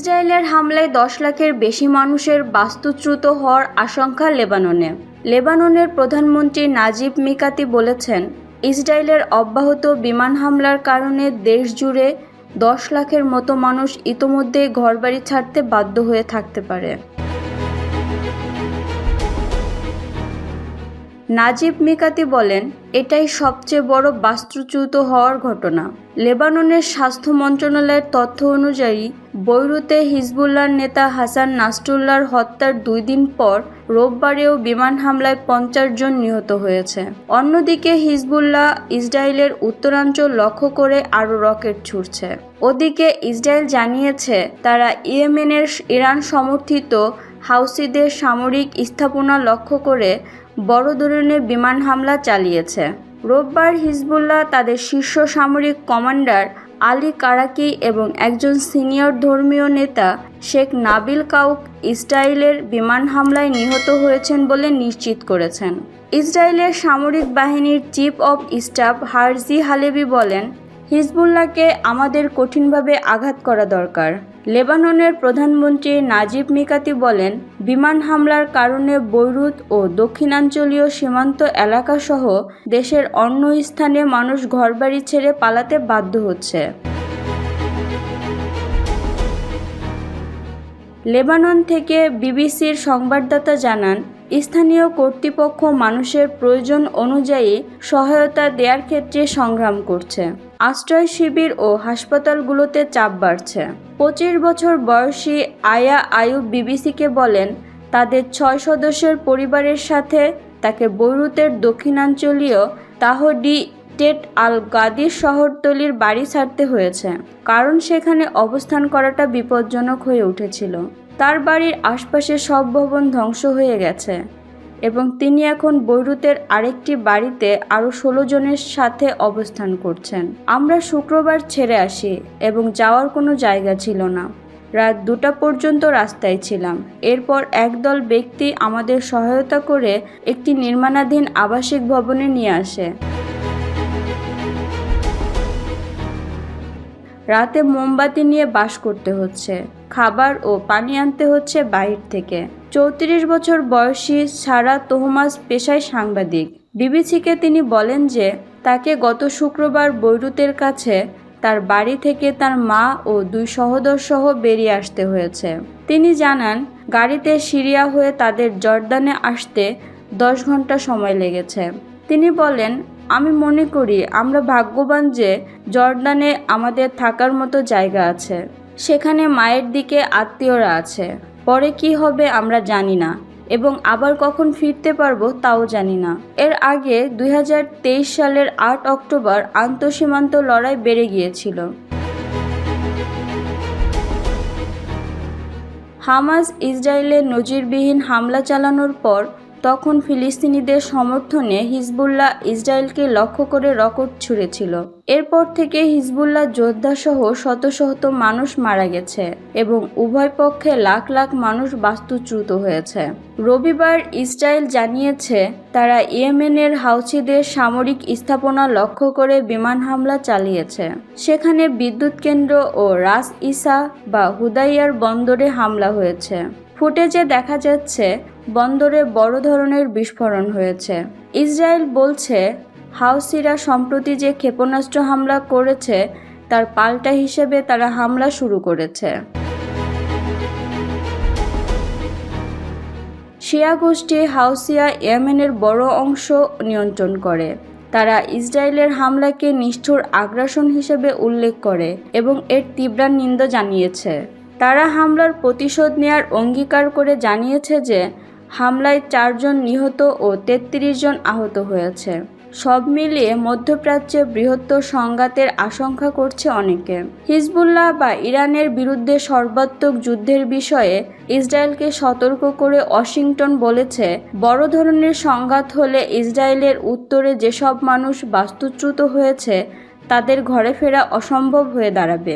ইসরায়েলের হামলায় দশ লাখের বেশি মানুষের বাস্তুচ্যুত হওয়ার আশঙ্কা লেবাননে। লেবাননের প্রধানমন্ত্রী নাজিব মিকাতি বলেছেন, ইসরায়েলের অব্যাহত বিমান হামলার কারণে দেশ জুড়ে দশ লাখের মতো মানুষ ইতোমধ্যেই ঘরবাড়ি ছাড়তে বাধ্য হয়ে থাকতে পারে। নাজিব মিকাতি বলেন, এটাই সবচেয়ে বড় বাস্তুচ্যুত হওয়ার ঘটনা। লেবাননের স্বাস্থ্য মন্ত্রণালয়ের তথ্য অনুযায়ী বৈরুতে হিজবুল্লাহর নেতা হাসান নাস্টুল্লাহর হত্যার দুই দিন পর রোববারেও বিমান হামলায় পঞ্চাশ জন নিহত হয়েছে। অন্যদিকে হিজবুল্লাহ ইসরায়েলের উত্তরাঞ্চল লক্ষ্য করে আরও রকেট ছুড়ছে। ওদিকে ইসরায়েল জানিয়েছে, তারা ইয়েমেনের ইরান সমর্থিত হাউসিদের সামরিক স্থাপনা লক্ষ্য করে বড় ধরনের বিমান হামলা চালিয়েছে। রোববার হিজবুল্লাহ তাদের শীর্ষ সামরিক কমান্ডার আলী কারাকি এবং একজন সিনিয়র ধর্মীয় নেতা শেখ নাবিল কাউক ইসরায়েলের বিমান হামলায় নিহত হয়েছেন বলে নিশ্চিত করেছেন। ইসরায়েলের সামরিক বাহিনীর chief of staff Herzi Halevi বলেন, হিজবুল্লাহকে আমাদের কঠিনভাবে আঘাত করা দরকার। লেবাননের প্রধানমন্ত্রী নাজিব মিকাতি বলেন, বিমান হামলার কারণে বৈরুত ও দক্ষিণাঞ্চলীয় সীমান্ত এলাকাসহ দেশের অন্য স্থানে মানুষ ঘরবাড়ি ছেড়ে পালাতে বাধ্য হচ্ছে। লেবানন থেকে বিবিসির সংবাদদাতা জানান স্থানীয় কর্তৃপক্ষ মানুষের প্রয়োজন অনুযায়ী সহায়তা দেওয়ার ক্ষেত্রে সংগ্রাম করছে। আশ্রয় শিবির ও হাসপাতালগুলোতে চাপ বাড়ছে। পঁচিশ বছর বয়সী আয়া আয়ুব বিবিসিকে বলেন, তাদের ছয় সদস্যের পরিবারের সাথে তাকে বৈরুতের দক্ষিণাঞ্চলীয় তাহডি টেট আল গাদির শহরতলির বাড়ি ছাড়তে হয়েছে। কারণ সেখানে অবস্থান করাটা বিপজ্জনক হয়ে উঠেছিল। তার বাড়ির আশপাশে সব ভবন ধ্বংস হয়ে গেছে এবং তিনি এখন বৈরুতের আরেকটি বাড়িতে আরও ষোলো জনের সাথে অবস্থান করছেন। আমরা শুক্রবার ছেড়ে আসি এবং যাওয়ার কোনো জায়গা ছিল না। রাত দুটা পর্যন্ত রাস্তায় ছিলাম। এরপর একদল ব্যক্তি আমাদের সহায়তা করে একটি নির্মাণাধীন আবাসিক ভবনে নিয়ে আসে। রাতে মোমবাতি নিয়ে বাস করতে হচ্ছে। খাবার ও পানি আনতে হচ্ছে বাইরে থেকে। চৌত্রিশ বছর বয়সী সারা তোহমাস পেশায় সাংবাদিক। বিবিসিকে তিনি বলেন যে, তাকে গত শুক্রবার বৈরুতের কাছে তার বাড়ি থেকে তার মা ও দুই সহোদর সহ বেরিয়ে আসতে হয়েছে। তিনি জানান, গাড়িতে সিরিয়া হয়ে তাদের জর্দানে আসতে দশ ঘণ্টা সময় লেগেছে। তিনি বলেন, আমি মনে করি আমরা ভাগ্যবান যে জর্দানে আমাদের থাকার মতো জায়গা আছে। সেখানে মায়ের দিকে আত্মীয়রা আছে। পরে কি হবে আমরা জানি না এবং আবার কখন ফিরতে পারব তাও জানি না। এর আগে দুই হাজার তেইশ সালের আট অক্টোবর আন্তঃসীমান্ত লড়াই বেড়ে গিয়েছিল। হামাস ইসরায়েলে নজিরবিহীন হামলা চালানোর পর তখন ফিলিস্তিনিদের সমর্থনে হিজবুল্লাহ ইসরায়েলকে লক্ষ্য করে রকেট ছুঁড়েছিল। এরপর থেকে হিজবুল্লাহ যোদ্ধাসহ শত শত মানুষ মারা গেছে এবং উভয় পক্ষে লাখ লাখ মানুষ বাস্তুচ্যুত হয়েছে। রবিবার ইসরায়েল জানিয়েছে, তারা ইয়েমেনের হাউসিদের সামরিক স্থাপনা লক্ষ্য করে বিমান হামলা চালিয়েছে। সেখানে বিদ্যুৎ কেন্দ্র ও রাস ইসা বা হুদাইয়ার বন্দরে হামলা হয়েছে। ফুটেজে দেখা যাচ্ছে বন্দরে বড় ধরনের বিস্ফোরণ হয়েছে। ইসরায়েল বলছে, হাউসিরা সম্প্রতি যে ক্ষেপণাস্ত্র হামলা করেছে, তার পাল্টা হিসেবে তারা হামলা শুরু করেছে। শিয়া গোষ্ঠী হাউসিয়া ইয়েমেনের বড় অংশ নিয়ন্ত্রণ করে। তারা ইসরায়েলের হামলাকে নিষ্ঠুর আগ্রাসন হিসেবে উল্লেখ করে এবং এর তীব্র নিন্দা জানিয়েছে। তারা হামলার প্রতিশোধ নেয়ার অঙ্গীকার করে জানিয়েছে যে হামলায় চারজন নিহত ও তেত্রিশ জন আহত হয়েছে। সব মিলিয়ে মধ্যপ্রাচ্যে বৃহত্তর সংঘাতের আশঙ্কা করছে অনেকে। হিজবুল্লাহ বা ইরানের বিরুদ্ধে সর্বাত্মক যুদ্ধের বিষয়ে ইসরায়েলকে সতর্ক করে ওয়াশিংটন বলেছে, বড় ধরনের সংঘাত হলে ইসরায়েলের উত্তরে যেসব মানুষ বাস্তুচ্যুত হয়েছে, তাদের ঘরে ফেরা অসম্ভব হয়ে দাঁড়াবে।